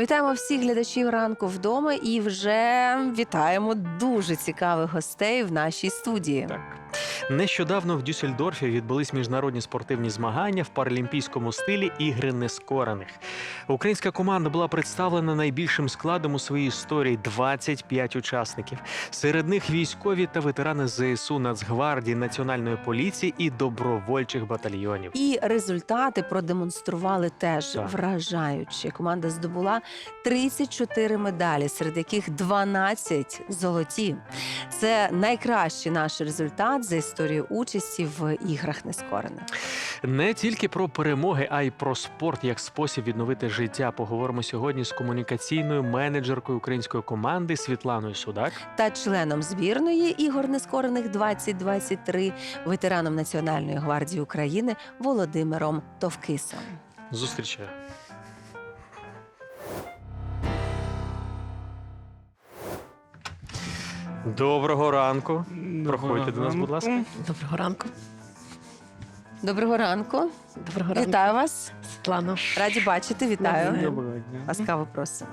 Вітаємо всіх глядачів ранку вдома і вже вітаємо дуже цікавих гостей в нашій студії. Так. Нещодавно в Дюссельдорфі відбулись міжнародні спортивні змагання в паралімпійському стилі ігри нескорених. Українська команда була представлена найбільшим складом у своїй історії 25 учасників. Серед них військові та ветерани ЗСУ, Нацгвардії, Національної поліції і добровольчих батальйонів. І результати продемонстрували теж Так. вражаючі. Команда здобула 34 медалі, серед яких 12 золоті. Це найкращий наш результат за історію участі в іграх нескорених. Не тільки про перемоги, а й про спорт як спосіб відновити життя. Поговоримо сьогодні з комунікаційною менеджеркою української команди Світланою Судак. та членом збірної ігор нескорених 2023 ветераном Національної гвардії України Володимиром Товкисом. Зустрічаю. Доброго ранку. Проходьте до нас, будь ласка. Доброго ранку. Доброго ранку, Доброго ранку. вітаю вас. Світлано. Раді бачити. Вітаю. Доброго дня. Ласкаво просимо.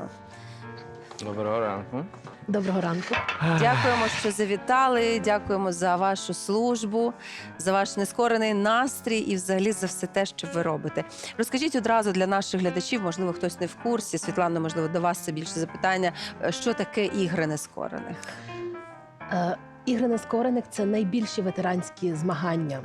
Доброго ранку. Доброго ранку. Дякуємо, що завітали. Дякуємо за вашу службу, за ваш нескорений настрій і взагалі за все те, що ви робите. Розкажіть одразу для наших глядачів, можливо, хтось не в курсі. Світлана, можливо, до вас це більше запитання. е, Що таке ігри нескорених? Е, Ігри нескорених це найбільші ветеранські змагання.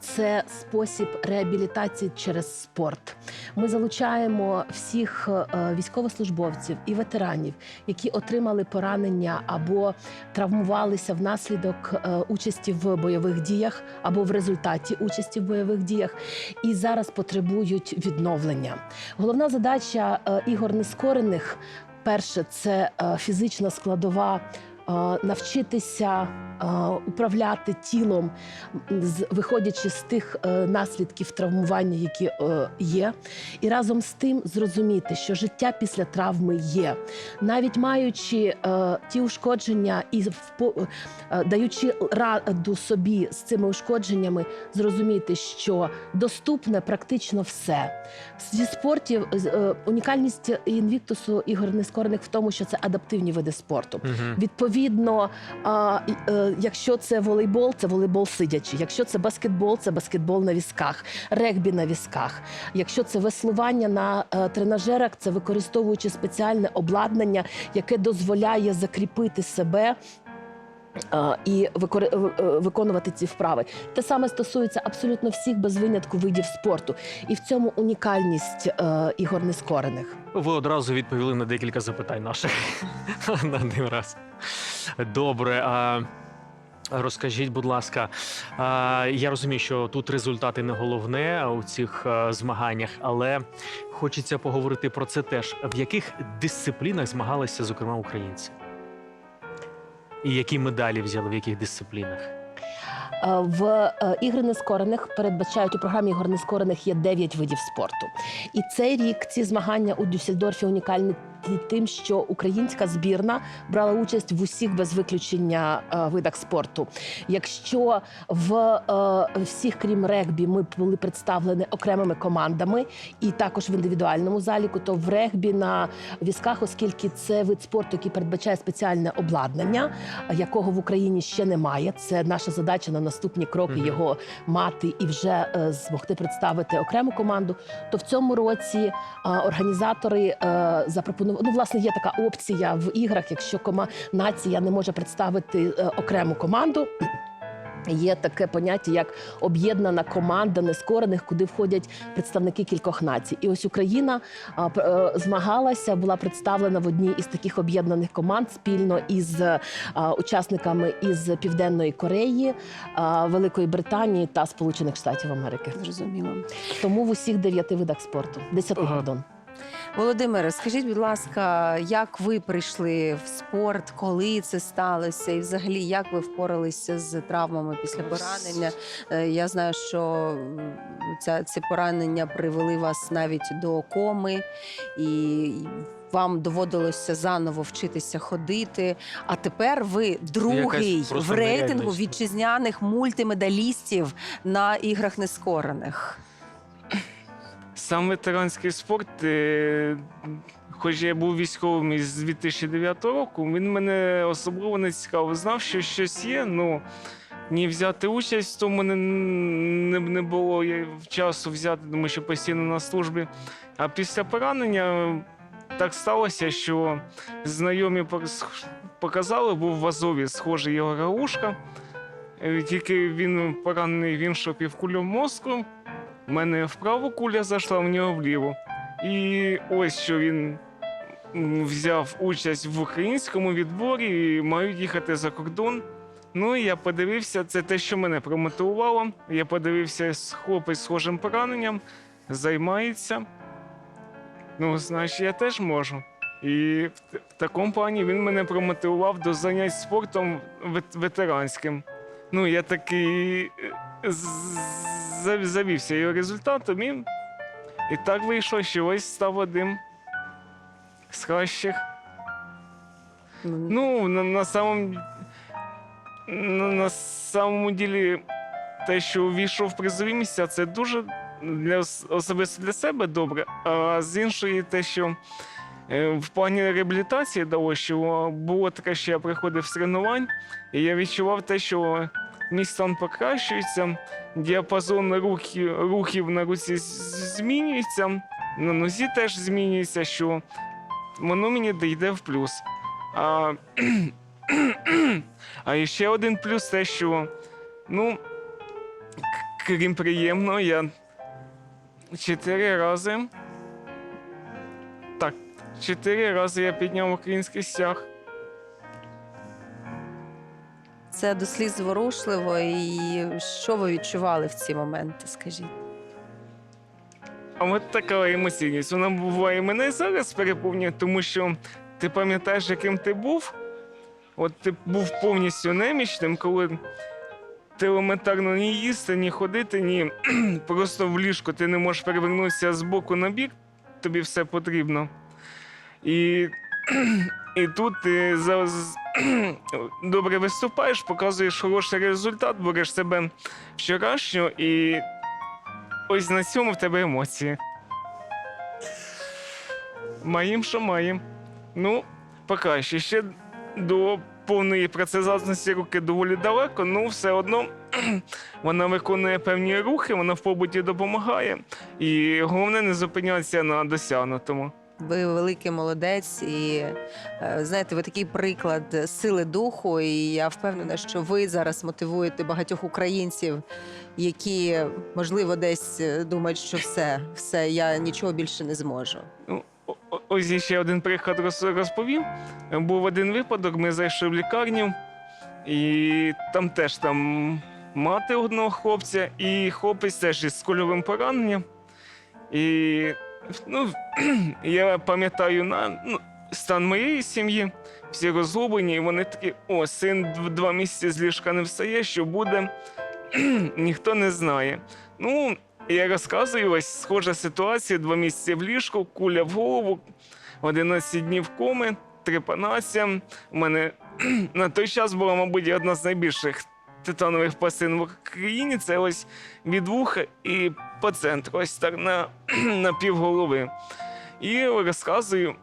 Це спосіб реабілітації через спорт. Ми залучаємо всіх е, військовослужбовців і ветеранів, які отримали поранення або травмувалися внаслідок е, участі в бойових діях або в результаті участі в бойових діях, і зараз потребують відновлення. Головна задача ігор нескорених перше це фізична складова. Е, Навчитися е, управляти тілом, виходячи з тих е, наслідків травмування, які є, і разом з тим зрозуміти, що життя після травми є, навіть маючи ті ушкодження і даючи раду собі з цими ушкодженнями, зрозуміти, що доступне практично все. Зі спортів унікальність інвіктусу ігор нескорених в тому, що це адаптивні види спорту. Мгм. Відповідно, е, якщо це волейбол, це волейбол сидячи. Якщо це баскетбол, це баскетбол на візках, регбі на візках. Якщо це веслування на е, тренажерах, це використовуючи спеціальне обладнання, яке дозволяє закріпити себе. Е, І е, виконувати ці вправи. Те саме стосується абсолютно всіх без винятку видів спорту. І в цьому унікальність е, ігор нескорених. Ви одразу відповіли на декілька запитань наших на один раз. Добре. А... Розкажіть, будь ласка, я розумію, що тут результати не головне у цих змаганнях, але хочеться поговорити про це теж. В яких дисциплінах змагалися, зокрема, українці? І які медалі взяли в яких дисциплінах? Е, В е, ігри нескорених передбачають у програмі ігор нескорених є 9 видів спорту. І цей рік ці змагання у Дюссельдорфі унікальні т- тим, що українська збірна брала участь в усіх без виключення е, видах спорту. Якщо в е, всіх, крім регбі, ми були представлені окремими командами і також в індивідуальному заліку, то в регбі на візках, оскільки це вид спорту, який передбачає спеціальне обладнання, якого в Україні ще немає. Це наша задача на наступні кроки його мати і вже е, змогти представити окрему команду. То в цьому році організатори запропонували. Ну, власне, є така опція в іграх, якщо кома нація не може представити е, окрему команду. Є таке поняття, як об'єднана команда нескорених, куди входять представники кількох націй. І ось Україна а, п- е, змагалася, була представлена в одній із таких об'єднаних команд спільно із а, учасниками із Південної Кореї, а, Великої Британії та Сполучених Штатів Америки. Зрозуміло. Тому в усіх дев'яти видах спорту. Десяти, Ага. пардон. Володимире, скажіть, будь ласка, як ви прийшли в спорт, коли це сталося, і взагалі як ви впоралися з травмами після поранення? Е, Я знаю, що ця, ці поранення привели вас навіть до коми, і вам доводилося заново вчитися ходити. А тепер ви другий в рейтингу вітчизняних мультимедалістів на іграх нескорених. Сам ветеранський спорт, е, хоч я був військовим із 2009 року, він мене особливо не цікавив. Знав, що щось є, ну ні взяти участь в тому не, не, було часу взяти, тому що постійно на службі. А після поранення так сталося, що знайомі показали, був в Азові схожий його Раушка. Е, Тільки він поранений, він що півкулю мозку. У мене вправо куля зайшла, в нього вліво. І ось що він взяв участь в українському відборі і мають їхати за кордон. Ну, і я подивився, це те, що мене промотивувало. Я подивився, хлопець схожим пораненням, займається. Ну, значить, я теж можу. І в, такому плані він мене промотивував до занять спортом ветеранським. Ну, я такий е, завівся його результатом і, і так вийшло, що ось став одним з кращих. Ну, на, на самом на, на самому ділі, те, що увійшов в призові місця, це дуже для особисто для себе добре. А з іншої, те, що е, в плані реабілітації дало, що було таке, що я приходив з тренувань, і я відчував те, що мій стан покращується, діапазон рухів, рухів на руці змінюється, на нозі теж змінюється, що воно мені дійде в плюс. А, а ще один плюс те, що, ну, крім приємного, я чотири рази. Так, чотири рази я підняв український стяг. Це до сліз зворушливо. І що ви відчували в ці моменти? Скажіть? А от така емоційність. Вона буває мене зараз переповнює, тому що ти пам'ятаєш, яким ти був. От ти був повністю немічним, коли ти елементарно ні їсти, ні ходити, ні просто в ліжку ти не можеш перевернутися з боку на бік, тобі все потрібно. І, і тут ти за, добре виступаєш, показуєш хороший результат, береш себе вчорашнього і Ось на цьому в тебе емоції. Маєм, що маєм. Ну, поки що ще до повної працездатності руки доволі далеко, ну все одно вона виконує певні рухи, вона в побуті допомагає. І головне не зупинятися на досягнутому. Ви великий молодець, і е, знаєте, ви такий приклад сили духу. І я впевнена, що ви зараз мотивуєте багатьох українців, які можливо десь е, думають, що все, все, я нічого більше не зможу. Ну, ось ще один приклад роз- розповім. Був один випадок, ми зайшли в лікарню, і там теж там мати одного хлопця, і хлопець теж із кульовим пораненням. І ну, я пам'ятаю на ну, стан моєї сім'ї, всі розгублені, і вони такі: о, син два місяці з ліжка не встає, що буде, ніхто не знає. Ну, я розказую, ось схожа ситуація: два місяці в ліжку, куля в голову, 11 днів коми, трепанація. У мене на той час була, мабуть, одна з найбільших титанових пластин в Україні. Це ось від вуха і по центру, ось так на, на півголови. І розказую,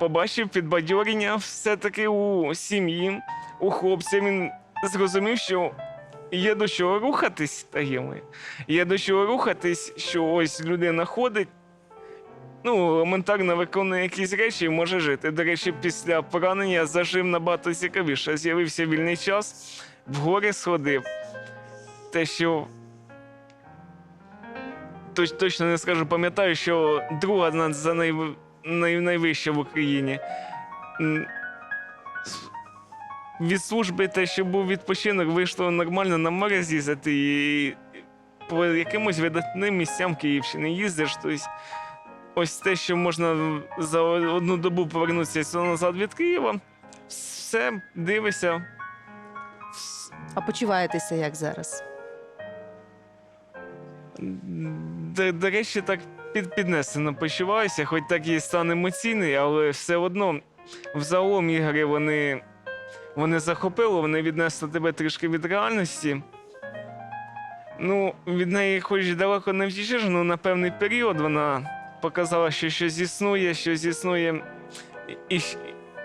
побачив підбадьорення все-таки у сім'ї, у хлопця. Він зрозумів, що є до чого рухатись, таємно. Є до чого рухатись, що ось людина ходить, ну, елементарно виконує якісь речі і може жити. До речі, після поранення зажив набагато цікавіше. З'явився вільний час, в гори сходив. Те, що точ, точно не скажу, пам'ятаю, що друга за най, най, найвища в Україні. Від служби те, що був відпочинок, вийшло нормально на море з'їздити і по якимось видатним місцям Київщини їздиш. Тобто, ось те, що можна за одну добу повернутися назад від Києва, все дивишся. А почуваєтеся як зараз? До, до речі, так під, піднесено почуваюся, хоч так і стан емоційний, але все одно взагалом ігри вони, вони захопили, вони віднесли тебе трішки від реальності. Ну, від неї хоч далеко не втічеш, але на певний період вона показала, що щось існує, щось існує. І,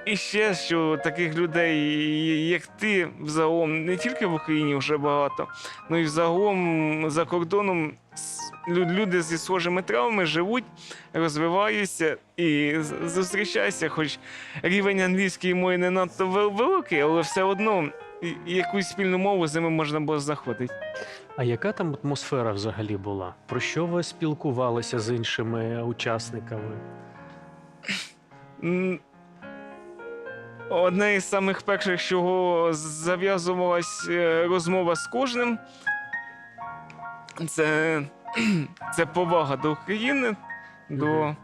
і ще, що таких людей, як ти, взагалом, не тільки в Україні вже багато, але й взагалом за кордоном люди зі схожими травмами живуть, розвиваються і зустрічаються, хоч рівень англійської мови не надто великий, але все одно якусь спільну мову з ними можна було знаходити. А яка там атмосфера взагалі була? Про що ви спілкувалися з іншими учасниками? Одне із самих перших, чого зав'язувалась е, розмова з кожним, це, це повага до України, до,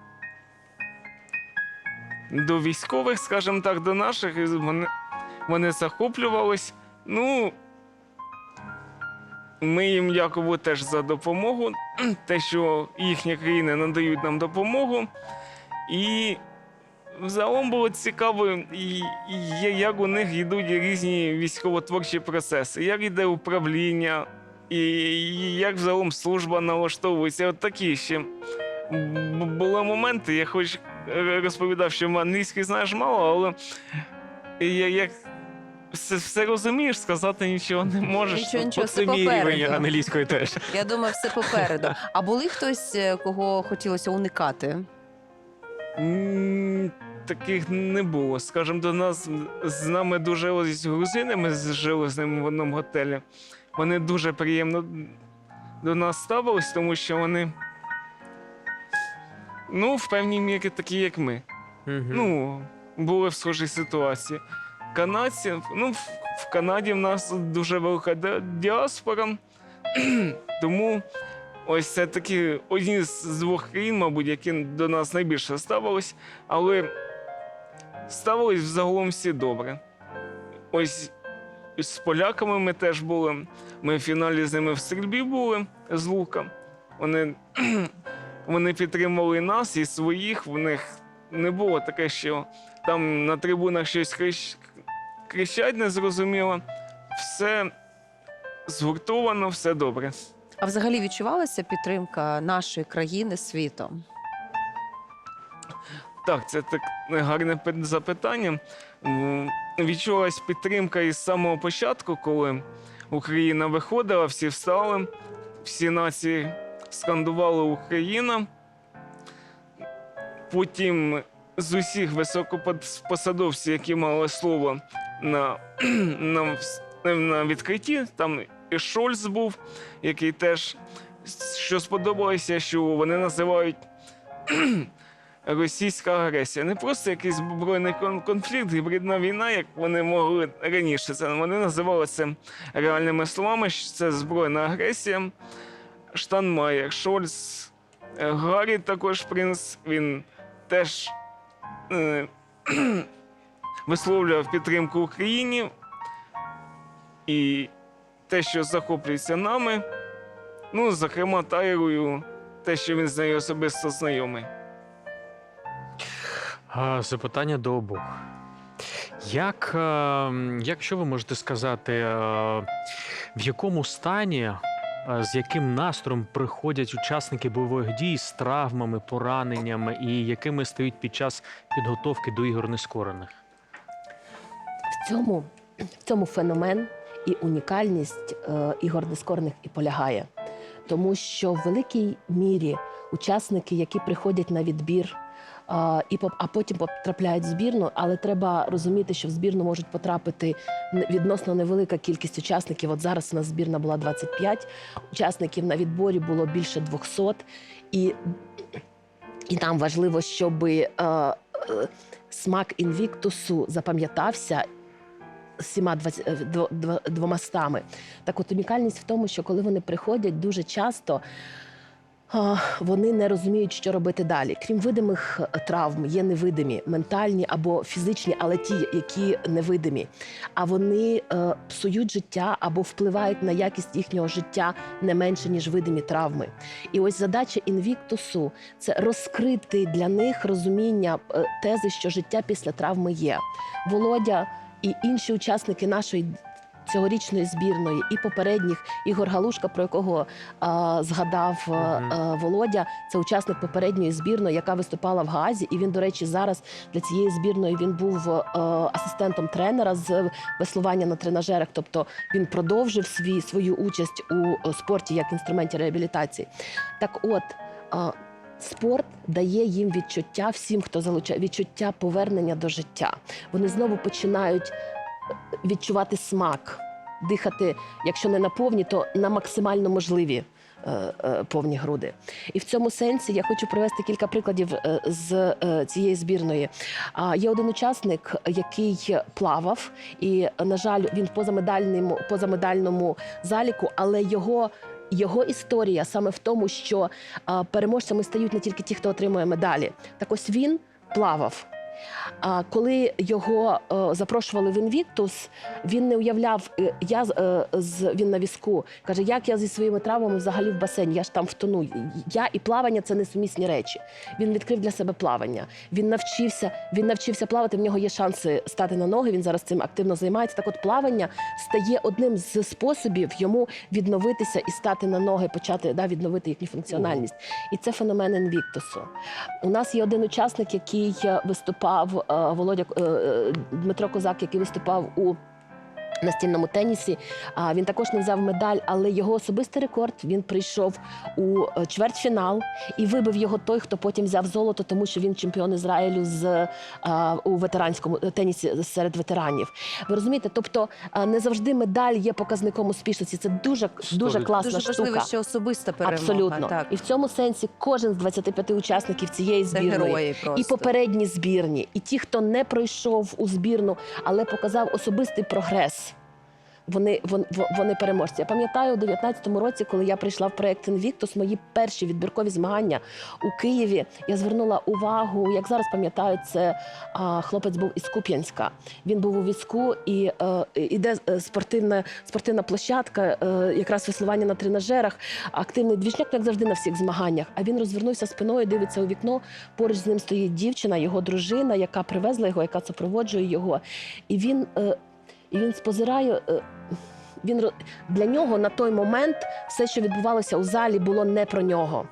до військових, скажімо так, до наших. Вони, вони захоплювались. Ну, ми їм дякую теж за допомогу, те, що їхні країни надають нам допомогу. І Загалом було цікаво, і- і як у них йдуть різні військово-творчі процеси, як йде управління, і як загалом служба налаштовується. От такі ще б- були моменти. Я хоч розповідав, що англійський знаєш мало, але я як все, все розумієш, сказати нічого не можеш. Нічого, нічого, Оце все попереду. англійської теж. Я думаю, все попереду. А були хтось, е, кого хотілося уникати? М, Таких не було. Скажімо, до нас з нами дуже ось грузини, ми жили з ними в одному готелі. Вони дуже приємно до нас ставились, тому що вони. Ну, в певній мірі такі, як ми. Мгм. Ну, були в схожій ситуації. Канадці, ну, в, в Канаді в нас дуже велика діаспора, тому ось це такі одні з двох країн, мабуть, які до нас найбільше ставились, але ставились взагалом всі добре. Ось з поляками ми теж були. Ми в фіналі з ними в стрільбі були з лука. Вони, вони підтримували нас і своїх. В них не було таке, що там на трибунах щось крич... кричать незрозуміло. Все згуртовано, все добре. А взагалі відчувалася підтримка нашої країни світом? Так, це так гарне запитання. Відчулась підтримка із самого початку, коли Україна виходила, всі встали, всі нації скандували Україна. Потім з усіх високопосадовців, які мали слово на, на, на відкритті, там і Шольц був, який теж що сподобалося, що вони називають російська агресія. Не просто якийсь збройний конфлікт, гібридна війна, як вони могли раніше. Це вони називали це реальними словами. що Це збройна агресія. Штанмаєр, Шольц, е, Гаррі також принц. Він теж е, висловлював підтримку Україні. І те, що захоплюється нами, ну, зокрема, Тайрою, те, що він з нею особисто знайомий. Запитання до обох. Як, е, як що ви можете сказати, е, в якому стані, е, з яким настроєм приходять учасники бойових дій з травмами, пораненнями і якими стають під час підготовки до ігор нескорених? В цьому, в цьому феномен і унікальність ігор нескорених і полягає. Тому що в великій мірі учасники, які приходять на відбір, і а потім потрапляють в збірну, але треба розуміти, що в збірну можуть потрапити відносно невелика кількість учасників. От зараз у нас збірна була 25, учасників на відборі було більше 200. І, нам важливо, щоб смак інвіктусу запам'ятався всіма е, дво- дво- двома стами. Так от унікальність в тому, що коли вони приходять, дуже часто вони не розуміють, що робити далі. Крім видимих е, травм, є невидимі, ментальні або фізичні, але ті, які невидимі. А вони е, псують життя або впливають на якість їхнього життя не менше, ніж видимі травми. І ось задача інвіктусу це розкрити для них розуміння е, тези, що життя після травми є. Володя і інші учасники нашої цьогорічної збірної і попередніх Ігор Галушка, про якого а, згадав а. Володя. Це учасник попередньої збірної, яка виступала в Гаазі. І він, до речі, зараз для цієї збірної він був а, асистентом тренера з веслування на тренажерах. Тобто він продовжив свій свою участь у е, спорті як інструменті реабілітації. Так, от. а, Спорт дає їм відчуття всім, хто залучає відчуття повернення до життя. Вони знову починають відчувати смак, дихати, якщо не на повні, то на максимально можливі е, е, повні груди. І в цьому сенсі я хочу привести кілька прикладів е, з цієї збірної. Є один учасник, який плавав, і, на жаль, він в позамедальному, позамедальному заліку, але його. Його історія саме в тому, що переможцями стають не тільки ті, хто отримує медалі. Так ось він плавав. А коли його е, запрошували в Інвіктус, він не уявляв, е, я з- е, він на візку каже, як я зі своїми травмами взагалі в басейні, я ж там втону. Я і плавання це несумісні речі. Він відкрив для себе плавання. Він навчився, він навчився плавати. В нього є шанси стати на ноги. Він зараз цим активно займається. Так, от плавання стає одним з способів йому відновитися і стати на ноги, почати да, відновити їхню функціональність. І це феномен інвіктусу. У нас є один учасник, який е, виступав е, Володя е, е, Дмитро Козак, який виступав у. Настільному тенісі а він також не взяв медаль, але його особистий рекорд він прийшов у е, чвертьфінал і вибив його той, хто потім взяв золото, тому що він чемпіон Ізраїлю з у ветеранському е, тенісі серед ветеранів. Ви розумієте? Тобто не завжди медаль є показником успішності. Це дуже дуже класна Дуже штука. важливо, що особиста перемога. Абсолютно. Так. І в цьому сенсі кожен з 25 учасників цієї збірної і попередні збірні, і ті, хто не пройшов у збірну, але показав особистий прогрес. Вони, вон- во- вони переможці. Я пам'ятаю у 19-му році, коли я прийшла в проект Invictus, мої перші відбіркові змагання у Києві. Я звернула увагу, як зараз пам'ятаю, це а, хлопець був із Куп'янська. Він був у візку і е, іде е, спортивна, спортивна площадка, е, якраз веслування на тренажерах, активний двіжняк, як завжди на всіх змаганнях. А він розвернувся спиною, дивиться у вікно. Поруч з ним стоїть дівчина, його дружина, яка привезла його, яка супроводжує його. І він, е, і він спозирає. е, Він для нього на той момент все, що відбувалося у залі, було не про нього.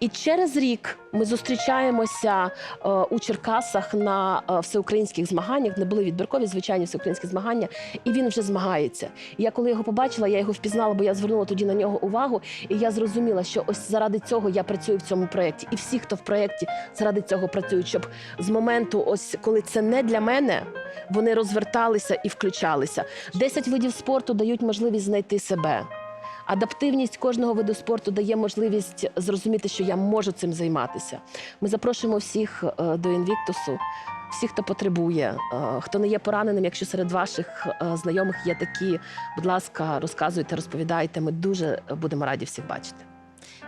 І через рік ми зустрічаємося е, у Черкасах на е, всеукраїнських змаганнях, не були відбіркові, звичайні всеукраїнські змагання, і він вже змагається. І я коли його побачила, я його впізнала, бо я звернула тоді на нього увагу, і я зрозуміла, що ось заради цього я працюю в цьому проєкті. І всі, хто в проєкті, заради цього працюють, щоб з моменту, ось коли це не для мене, вони розверталися і включалися. Десять видів спорту дають можливість знайти себе. Адаптивність кожного виду спорту дає можливість зрозуміти, що я можу цим займатися. Ми запрошуємо всіх е, до інвіктусу, всіх, хто потребує, е, хто не є пораненим. Якщо серед ваших е, знайомих є такі, будь ласка, розказуйте, розповідайте. Ми дуже будемо раді всіх бачити.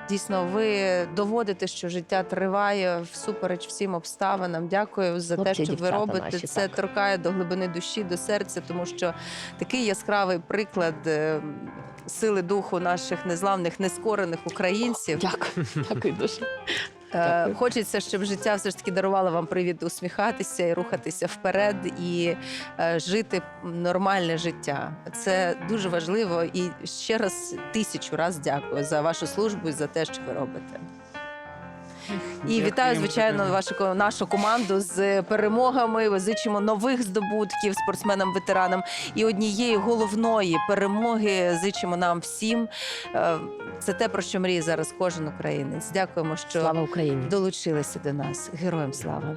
Дійсно, ви доводите, що життя триває всупереч всім обставинам. Дякую за Хлопці те, що ви робите. наші, Це так. торкає до глибини душі, до серця, тому що такий яскравий приклад е, сили духу наших незламних, нескорених українців. Дякую, дякую дуже. Е, Дякую. Хочеться, щоб життя все ж таки дарувало вам привід усміхатися і рухатися вперед, і е, жити нормальне життя. Це дуже важливо. І ще раз тисячу раз дякую за вашу службу і за те, що ви робите. І вітаю, звичайно, вашу нашу команду з перемогами. Визичимо нових здобутків спортсменам-ветеранам. І однієї головної перемоги зичимо нам всім. Е, Це те, про що мріє зараз кожен українець. Дякуємо, що Слава Україні! долучилися до нас. Героям слава!